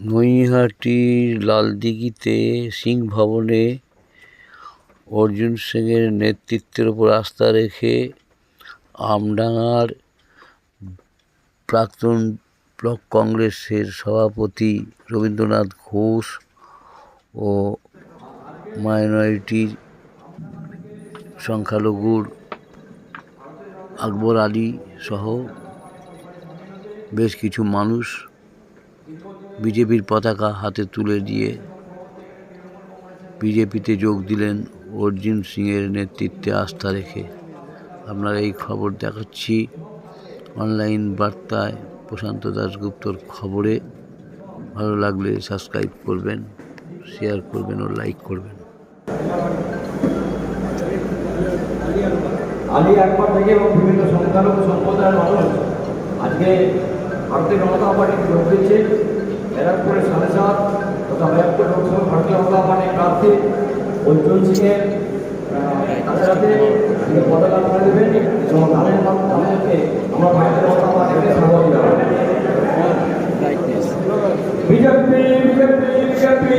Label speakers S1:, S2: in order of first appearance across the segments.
S1: নৈহাটির লালদিঘিতে সিং ভবনে অর্জুন সিংয়ের নেতৃত্বের ওপর আস্থা রেখে আমডাঙার প্রাক্তন ব্লক কংগ্রেসের সভাপতি রবীন্দ্রনাথ ঘোষ ও মাইনরিটির সংখ্যালঘুর আকবর আলী সহ বেশ কিছু মানুষ বিজেপির পতাকা হাতে তুলে দিয়ে বিজেপিতে যোগ দিলেন অর্জুন সিংয়ের নেতৃত্বে আস্থা রেখে। আপনারা এই খবর দেখাচ্ছি অনলাইন বার্তায়। প্রশান্ত দাশগুপ্তর খবরে। ভালো লাগলে সাবস্ক্রাইব করবেন, শেয়ার করবেন ও লাইক করবেন।
S2: আলী একবার থেকে এবং বিভিন্ন সংখ্যালঘু সম্প্রদায়ের মানুষ আজকে ভারতীয় জনতা পার্টিতে যোগ দিচ্ছে ব্যারাকপুরে সাড়ে সাত তথা ব্যারাকপুর লোকসভা ভারতীয় জনতা পার্টির প্রার্থী অর্জুন সিংয়ের সাথে পতাকা তুলে দেবেন এবং তাদের তাদেরকে আমরা ভারতীয় জনতা পার্টিকে স্বাগত জানাব। বিজেপি বিজেপি বিজেপি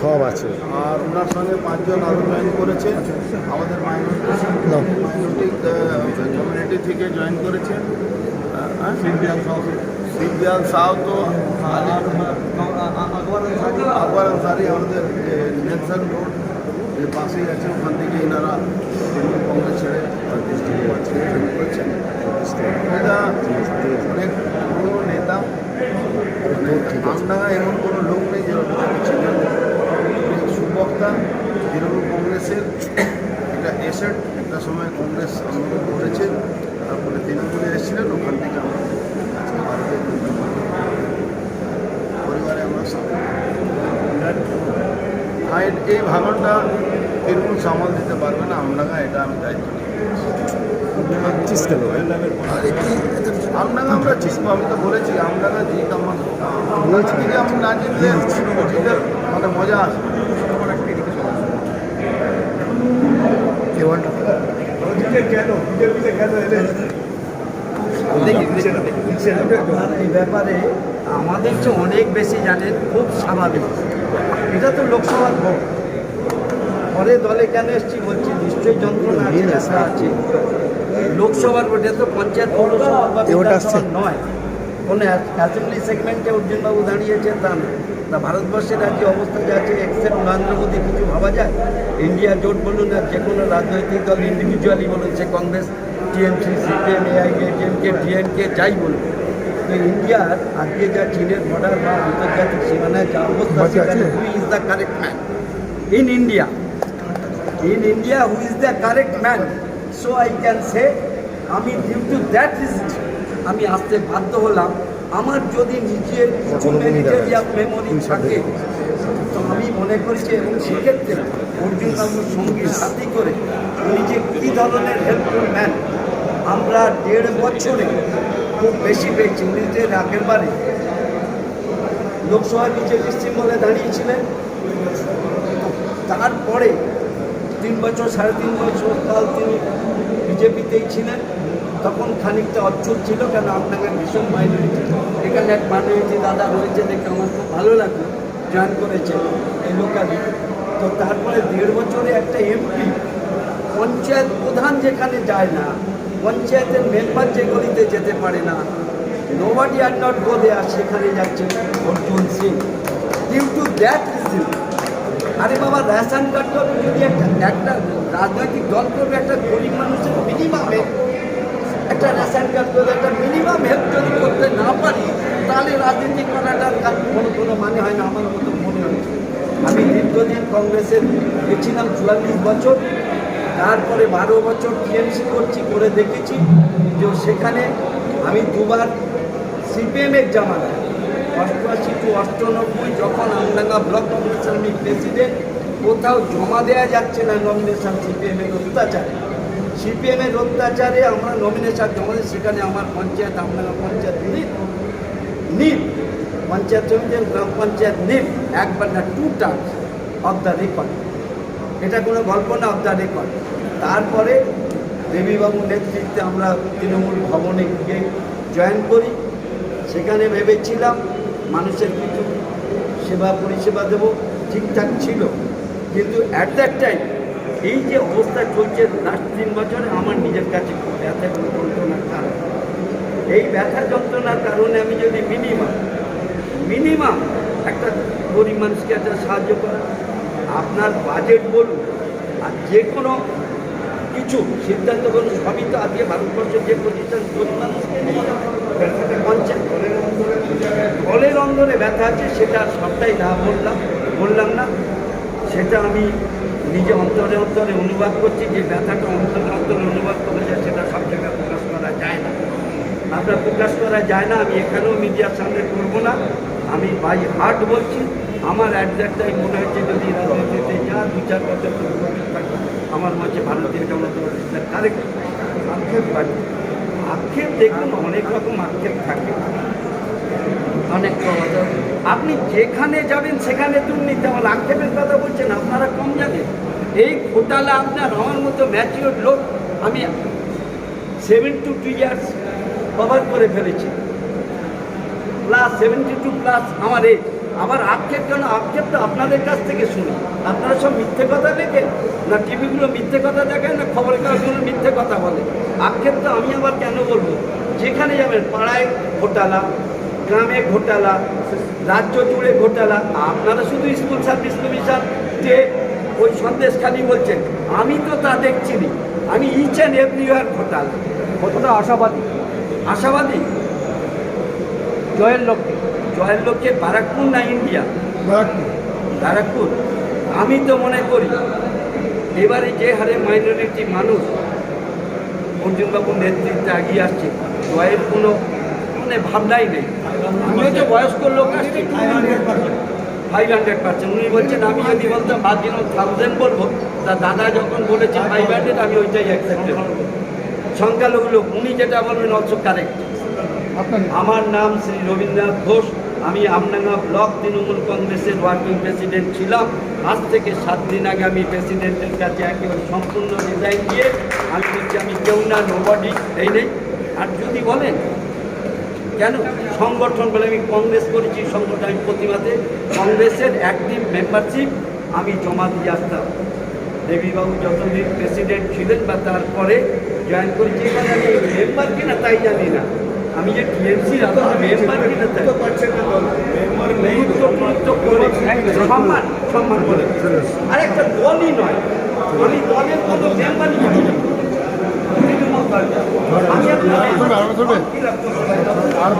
S3: সব আছে।
S4: আর ওনার সঙ্গে পাঁচজন আরও জয়েন করেছে। আমাদের মাইনরিটি। মাইনরিটি কমিউনিটি থেকে জয়েন করেছে। সিপিএম সাহ সিপিএম সাহ তো আকবর আনসারি আমাদের নেলসন রোড যে পাশেই আছে ওখান থেকে এনারা তৃণমূল কংগ্রেস ছেড়ে করেছেন। এটা অনেক পুরনো নেতা। আমডাঙ্গা এমন কোনো লোক নেই যে অভিযোগে ছিলেন উনি সুবক্তা তৃণমূল কংগ্রেসের এটা এসেট একটা সময় কংগ্রেস আন্দোলন করেছেন তারপরে তৃণমূলে এসেছিলেন ওখান থেকে আমরা আজকে ভারতের পরিবারে আমরা। আর এই- ভাঙনটা তৃণমূল সামাল দিতে পারবে না আমডাঙ্গা এটা আমি দায়িত্ব আমডাঙ্গা আমরা জিতবো আমি তো বলেছি আমডাঙ্গা জিত আমার আমি না জিতলে মানে মজা আসবে।
S5: এই ব্যাপারে আমাদের চেয়ে অনেক বেশি জানেন খুব স্বাভাবিক। এটা তো লোকসভার ভোট। পরে দলে কেন এসছি বলছি নিশ্চয়ই যন্ত্রণা আছে আছে। লোকসভার ভোটে তো পঞ্চায়েত পৌরসভা বা বিধানসভা নয়। কোনো অ্যাসেম্বলি সেগমেন্টে অর্জুনবাবু দাঁড়িয়েছেন তা না। তা ভারতবর্ষের রাজ্যে অবস্থা যা আছে এক্সেপ্ট নরেন্দ্র মোদী কিছু ভাবা যায়? ইন্ডিয়া জোট বলুন আর যে কোনো রাজনৈতিক দল ইন্ডিভিজুয়ালি বলুন সে Congress TMC CPM AIADMK DMK যাই বলুন তো ইন্ডিয়ার আজকে যা চীনের বর্ডার বা আন্তর্জাতিক সীমানায় যা অবস্থা সেখানে who is the correct man in India in India who is the correct man so I can say আমি ডিউ টু দ্যাট রিজন আমি আসতে বাধ্য হলাম। আমার যদি নিজের মেমোরি থাকে তো আমি মনে করছি এবং সেক্ষেত্রে অর্জুন বাবুর সঙ্গে সাথী করে উনি যে কী ধরনের হেল্পফুল ম্যান আমরা দেড় বছরে খুব বেশি পেয়েছি। উনি যে আগের বারে লোকসভা বিজেপি সিম্বলে দাঁড়িয়েছিলেন। তারপরে তিন বছর, সাড়ে তিন বছর কাল তিনি বিজেপিতেই ছিলেন। তখন খানিকটা অচ্ছুত ছিল কেন আপনাকে ভীষণ মাইনরিটি এখানে এক মাইনরিটি দাদা রয়েছে দেখে আমার খুব ভালো লাগল জয়েন করেছে এই লোকালি তো তারপরে দেড় বছরে একটা এমপি, পঞ্চায়েত প্রধান যেখানে যায় না পঞ্চায়েতের মেম্বার যে গলিতে যেতে পারে না nobody are not go there সেখানে যাচ্ছে Arjun Singh. Due to that reason আরে বাবা রেশন কার্ড করবে যদি একটা একটা রাজনৈতিক দল করবে, একটা গরিব মানুষের মিনিমাম একটা রেশন কার্ড করবে, একটা মিনিমাম হেল্প যদি করতে না পারি, তাহলে রাজনীতি করাটার কাজ কোনো কোনো মানে হয় না, আমার মতো মনে হয়। আমি দীর্ঘদিন কংগ্রেসের গেছিলাম চুয়াল্লিশ বছর তারপরে বারো বছর টিএমসি করছি, করে দেখেছি যে সেখানে আমি দুবার সিপিএমের জামানায় অষ্টআশি টু অষ্টানব্বই যখন আমডাঙ্গা ব্লক কংগ্রেসের আমি প্রেসিডেন্ট কোথাও জমা দেওয়া যাচ্ছে না নমিনেশন সিপিএমের অত্যাচারে। সিপিএমের অত্যাচারে আমরা নমিনেশন জমা দিই সেখানে আমার পঞ্চায়েত, আমডাঙ্গা পঞ্চায়েত নিট নিট পঞ্চায়েত সমিতির গ্রাম পঞ্চায়েত নিট একবার না to terms of the record এটা কোনো গল্প না অফ রেকর্ড তারপরে দেবীবাবুর নেতৃত্বে আমরা তৃণমূল ভবনে গিয়ে জয়েন করি। সেখানে ভেবেছিলাম মানুষের কিছু সেবা পরিষেবা দেব, ঠিকঠাক ছিল। কিন্তু অ্যাট দ্যাট টাইম এই যে অবস্থা চলছে লাস্ট তিন বছরে আমার নিজের কাছে খুব ব্যথা যন্ত্রণার কারণ এই ব্যথা যন্ত্রণার কারণে আমি যদি মিনিমাম মিনিমাম একটা গরিব মানুষকে একটা সাহায্য করা আপনার বাজেট বলুন, আর যে কোনো কিছু, সিদ্ধান্ত বলুন, সবই তো আজকে ভারতবর্ষের যে প্রতিষ্ঠান দলের অন্দরে ব্যথা আছে, সেটা সবটাই না বললাম বললাম না। সেটা আমি নিজে অন্তরে অন্তরে অনুবাদ করছি, যে ব্যথাটা অন্তরে অন্তরে অনুবাদ করা যায় সেটা সব জায়গায় প্রকাশ করা যায় না আপনার প্রকাশ করা যায় না, আমি এখানেও মিডিয়ার সামনে করব না। আমি বাই হার্ট বলছি, আমার একটাই মনে হচ্ছে যদি রাজনীতিতে যা দু চার বছর আমার মধ্যে ভারতীয় জনতা পার্টির আক্ষেপ বাড়বে আক্ষেপ দেখুন, অনেক রকম আক্ষেপ থাকে। অনেক আপনি যেখানে যাবেন, সেখানে দুর্নীতি। আমার আক্ষেপের কথা বলছেন, আপনারা কম জানেন। এই ঘোটালা আপনার আমার মতো ম্যাচিওর লোক, আমি সেভেন টু টু ইয়ার্স করে ফেলেছি। প্লাস সেভেন্টি টু প্লাস আমার এজ আবার আক্ষেপ কেন? আক্ষেপ তো আপনাদের কাছ থেকে শুনি। আপনারা সব মিথ্যে কথা লেখেন না টিভিগুলো মিথ্যে কথা দেখেন, না খবরের কাগজগুলো মিথ্যে কথা বলে? আক্ষেপ তো আমি আবার কেন বলব? যেখানে যাবেন, পাড়ায় ঘোটালা, গ্রামে ঘোটালা, রাজ্য জুড়ে ঘোটালা, আপনারা শুধু স্কুল সার্ভিস কমিশন যে ওই সন্দেশ খালি বলছেন। আমি তো তা দেখছি আমি ইচ অ্যান্ড এভরিওয়ার ঘোটালা।
S2: কতটা আশাবাদী?
S5: আশাবাদী।
S2: জয়ের লক্ষ্যে।
S5: জয়ের লক্ষ্যে বারাকপুর না ইন্ডিয়া? বারাকপুর আমি তো মনে করি এবারে যে হারে মাইনরিটি মানুষ অর্জুনবাবুর নেতৃত্বে এগিয়ে আসছে জয়ের কোনো মানে ভাবনাই নেই। আমিও যে বয়স্ক লোক আসছি। ফাইভ হান্ড্রেড পার্সেন্ট উনি বলছেন আমি যদি বলতাম ভাবছিলাম থাউজেন্ড বলব। তা দাদা যখন বলেছে ফাইভ হান্ড্রেড আমি ওইটাই অ্যাকসেপ্ট সংখ্যালঘু লোক উনি যেটা বলবেন অলসো কারেক্ট আমার নাম শ্রী রবীন্দ্রনাথ ঘোষ। আমি আমডাঙ্গা ব্লক তৃণমূল কংগ্রেসের ওয়ার্কিং প্রেসিডেন্ট ছিলাম। আজ থেকে সাত দিন আগে আমি প্রেসিডেন্টের কাছে একেবারে সম্পূর্ণ রিজাইন দিয়ে আমি বলছি আমি কেউ না নোবডি এই নেই। আর যদি বলেন কেন? সংগঠন বলে আমি কংগ্রেস করেছি সংগঠন আমি প্রতিবাদে। কংগ্রেসের অ্যাক্টিভ মেম্বারশিপ আমি জমা দিয়ে আসতাম। দেবীবাবু যতদিন প্রেসিডেন্ট ছিলেন বা তারপরে জয়েন করেছি এখানে আমি মেম্বার কিনা তাই জানি না আমি যে টিএমসি মেম্বার কিনা তাই সম্মান সম্মান করে আর একটা দলই নয় আমি দলের কোনো আমি আপনার
S3: আর